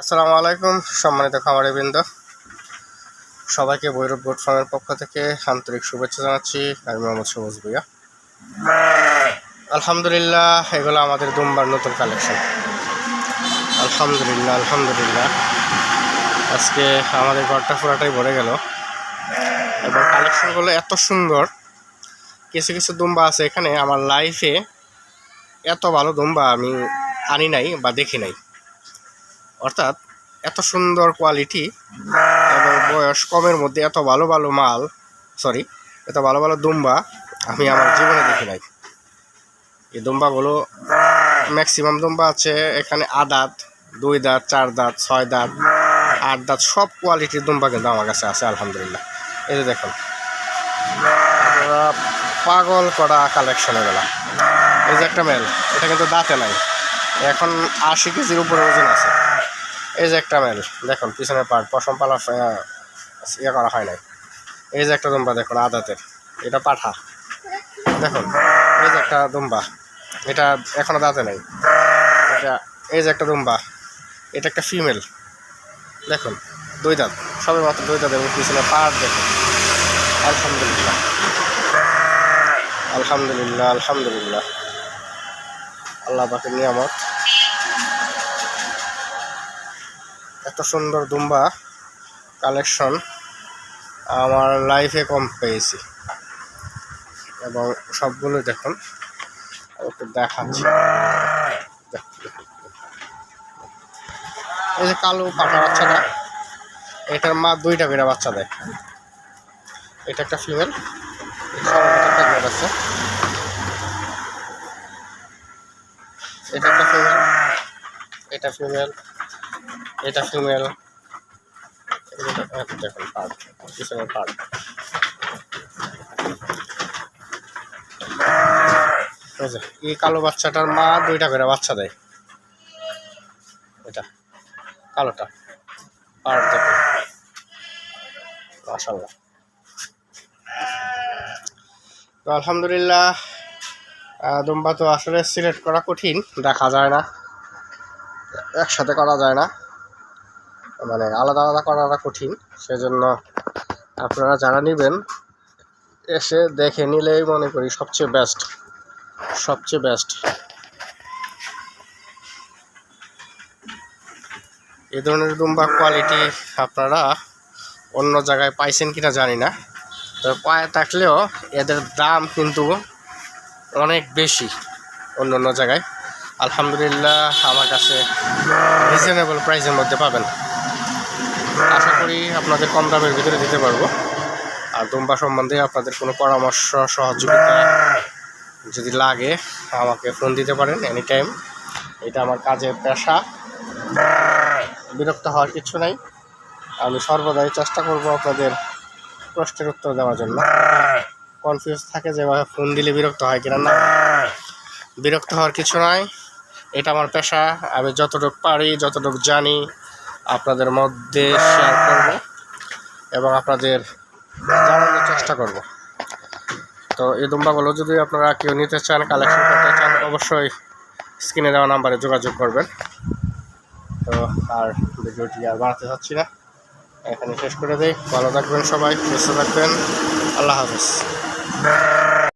আসসালামু আলাইকুম, সম্মানিত খামারি বৃন্দ সবাইকে ভৈরব গোট ফার্মের পক্ষ থেকে আন্তরিক শুভেচ্ছা জানাচ্ছি, আমি মোহাম্মদ সবুজ ভুইয়া আলহামদুলিল্লাহ, এগুলো আমাদের দুম্বার নতুন কালেকশন। আলহামদুলিল্লাহ আলহামদুলিল্লাহ। আজকে আমাদের ঘরটা পুরাটাই ভরে গেল। এবং কালেকশনগুলো এত সুন্দর, কিছু কিছু দুম্বা আছে এখানে। আমার লাইফে এত ভালো দুম্বা আমি আনি নাই বা দেখি নাই। অর্থাৎ এত সুন্দর কোয়ালিটি এবং বয়স কমের মধ্যে এত ভালো ভালো মাল সরি এত ভালো ভালো দুম্বা আমি আমার জীবনে দেখি নাই। এই দুম্বাগুলো ম্যাক্সিমাম দুম্বা আছে এখানে আদাত দুই দাঁত, চার দাঁত, ছয় দাঁত, আট দাঁত, সব কোয়ালিটির দুম্বা কিন্তু আমার কাছে আছে, আলহামদুলিল্লাহ। এই যে দেখুন পাগল করা কালেকশন এগুলা এই যে একটা মেল এটা কিন্তু দাঁতে নাই। এখন আশি কেজির উপরে ওজন আছে। এই যে একটা মেল দেখুন, পিছনের পার্ট পশম পালা ইয়ে করা হয় নাই। এই যে একটা দুম্বা, দেখুন, আদাতের, এটা পাঠা। দেখুন, এই যে একটা দুম্বা, এটা এখনও দাঁতে নেই। এটা, এই যে একটা দুম্বা, এটা একটা ফিমেল দেখুন, দুই দাঁত, সবে মাত্র দুই দাঁত, এবং পিছনে পার্ট দেখুন। আলহামদুলিল্লাহ। আলহামদুলিল্লাহ আলহামদুলিল্লাহ। আল্লাহ পাকের নিয়ামত। এত সুন্দর দুম্বা কালেকশন আমার লাইফে কম পেয়েছি। এবং সবগুলো দেখুন একটু দেখাচ্ছি। এই যে কালো পাটা বাচ্চাটা, এটার মা দুইটা করে বাচ্চা দেয়। এটা একটা ফিমেল আছে এটা একটা ফিমেল, এটা ফিমেল। এটা ফিমেল দেখুন পার্ট পিছনের পার্ট এই কালো বাচ্চাটার মা দুইটা করে বাচ্চা দেয়। এটা, কালোটা। পার্ট দেখুন মাশাল্লাহ তো আলহামদুলিল্লাহ দুম্বা তো আসলে সিলেক্ট করা কঠিন, দেখা যায় না। একসাথে করা যায় না। মানে আলাদা আলাদা করাটা কঠিন, সেজন্য আপনারা যারা নেবেন, এসে দেখে নিলেই মনে করি সবচেয়ে বেস্ট সবচেয়ে বেস্ট এ ধরনের দুম্বা কোয়ালিটি আপনারা অন্য জায়গায় পাইছেন কিনা জানি না, তবে পায়ে থাকলেও এদের দাম কিন্তু অনেক বেশি অন্য অন্য জায়গায়। আলহামদুলিল্লাহ, আমার কাছে রিজনেবল প্রাইসের মধ্যে পাবেন। আশা করি আপনাদের কম দামের ভিতরে দিতে পারব। আর দুম্বা সম্বন্ধে আপনাদের কোনো পরামর্শ, সহযোগিতা যদি লাগে, আমাকে ফোন দিতে পারেন এনি টাইম এটা আমার কাজের পেশা। বিরক্ত হওয়ার কিছু নাই। আমি সর্বদাই চেষ্টা করব আপনাদের প্রশ্নের উত্তর দেওয়ার জন্য। কনফিউজ থাকে যেভাবে ফোন দিলে বিরক্ত হয় কিনা না। বিরক্ত হওয়ার কিছু নয় এটা আমার পেশা। আমি যতটুকু পারি, যতটুকু জানি আপনাদের মধ্যে শেয়ার করব এবং আপনাদের জানানোর চেষ্টা করব। তো এই দুম্বাগুলো যদি আপনারা কেউ নিতে চান কালেকশন করতে চান, অবশ্যই স্ক্রিনে দেওয়া নাম্বারে যোগাযোগ করবেন। তো আর ভিডিওটি আর বাড়াতে চাচ্ছি না। এখানে শেষ করে দেই। ভালো থাকবেন সবাই, সুস্থ থাকবেন। আল্লাহ হাফিজ।